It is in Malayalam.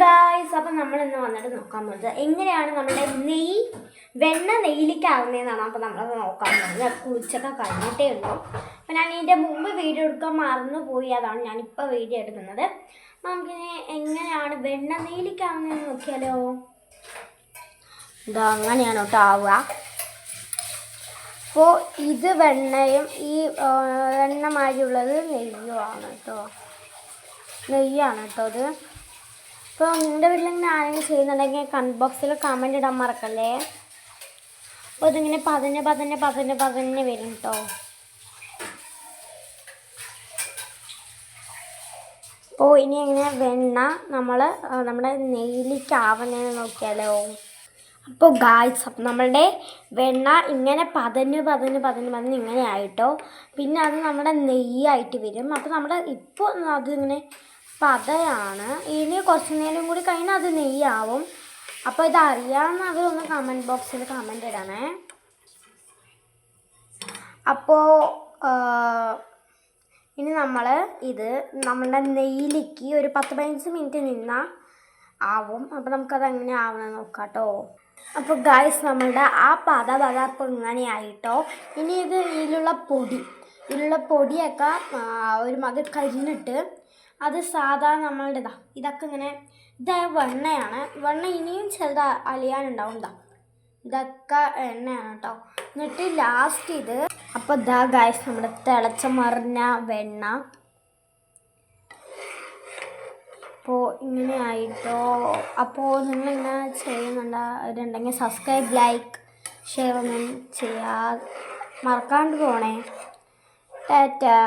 ഗായ്സ് അപ്പം നമ്മൾ ഇന്ന് വന്നിട്ട് നോക്കാൻ പോകുന്നത് എങ്ങനെയാണ് നമ്മുടെ നെയ്യ് വെണ്ണ നെയ്യിലേക്കാവുന്നതെന്നാണ് അപ്പം നമ്മളത് നോക്കാൻ പോകുന്നത് കുളിച്ചൊക്കെ കഴിഞ്ഞിട്ടേ ഉള്ളൂ. അപ്പം ഞാൻ ഇതിന്റെ മുമ്പ് വീഡിയോ എടുക്കാൻ മറന്നു പോയി അതാണ് ഞാനിപ്പോൾ വീഡിയോ എടുക്കുന്നത്. അപ്പം നമുക്കിനി എങ്ങനെയാണ് വെണ്ണ നെയ്യിലേക്കാവുന്നതെന്ന് നോക്കിയാലോ? ഇതാ അങ്ങനെയാണ് കേട്ടോ ആവുക. അപ്പോൾ ഇത് വെണ്ണയും ഈ വെണ്ണ മാതിരിയുള്ളത് നെയ്യുമാണ് കേട്ടോ. നെയ്യാണ് കേട്ടോ ഇത്. ഇപ്പോൾ നിങ്ങളുടെ വീട്ടിൽ ഇങ്ങനെ ആരെങ്കിലും ചെയ്യുന്നുണ്ടെങ്കിൽ കമന്റ് ബോക്സിൽ കമന്റ് ഇടാൻ മറക്കല്ലേ? അപ്പോൾ ഇതിങ്ങനെ പതിന് പതിന് പതിന് പതിന് വരും കേട്ടോ അപ്പോൾ ഇനി എങ്ങനെ വെണ്ണ നമ്മൾ നമ്മുടെ നെയ്യിലേക്ക് ആവുന്നതെന്ന് നോക്കിയാലോ? അപ്പോൾ ഗായ്സ് അപ്പം നമ്മളുടെ വെണ്ണ ഇങ്ങനെ പതഞ്ഞ് പതഞ്ഞ് പതഞ്ഞ് പതഞ്ഞ് ഇങ്ങനെ ആയിട്ടോ. പിന്നെ അത് നമ്മുടെ നെയ്യായിട്ട് വരും. അപ്പോൾ നമ്മുടെ ഇപ്പോൾ അതിങ്ങനെ പതയാണ് ഇനി കുറച്ച് നേരം കൂടി കഴിഞ്ഞാൽ അത് നെയ്യാവും. അപ്പോൾ ഇത് അറിയാവുന്നവരൊന്ന് കമന്റ് ബോക്സിൽ കമന്റ് ഇടണേ. അപ്പോൾ ഇനി നമ്മൾ ഇത് നമ്മുടെ നെയ്യിലേക്ക് ഒരു പത്ത് പതിനഞ്ച് മിനിറ്റ് നിന്നാൽ ആവും. അപ്പോൾ നമുക്കത് എങ്ങനെ ആവണമെന്ന് നോക്കാം കേട്ടോ അപ്പോൾ ഗൈസ് നമ്മളുടെ ആ പത പത ഇങ്ങനെ ആയിട്ടോ ഇനി ഇത് ഇതിലുള്ള പൊടി ഇതിലുള്ള പൊടിയൊക്കെ ആ, ഒരു മകൻ കരിഞ്ഞിട്ട് അത് സാധാ നമ്മളുടെ ഇതാ ഇതൊക്കെ ഇങ്ങനെ ഇത് വെണ്ണയാണ്. വെണ്ണ ഇനിയും ചിലത് അലിയാനുണ്ടാവും ഇതാ ഇതൊക്കെ എണ്ണയാണ് കേട്ടോ എന്നിട്ട് ലാസ്റ്റ് ഇത് അപ്പോൾ ഇതാ ഗായ്സ് നമ്മുടെ തിളച്ച മറിഞ്ഞ വെണ്ണ. അപ്പോൾ ഇങ്ങനെ ആയിട്ടോ അപ്പോൾ നിങ്ങളിങ്ങനെ ചെയ്യുന്നുണ്ടെങ്കിൽ സബ്സ്ക്രൈബ് ലൈക്ക് ഷെയർ ഒന്നും ചെയ്യാ മറക്കാണ്ട് പോണേ. ടാറ്റാ.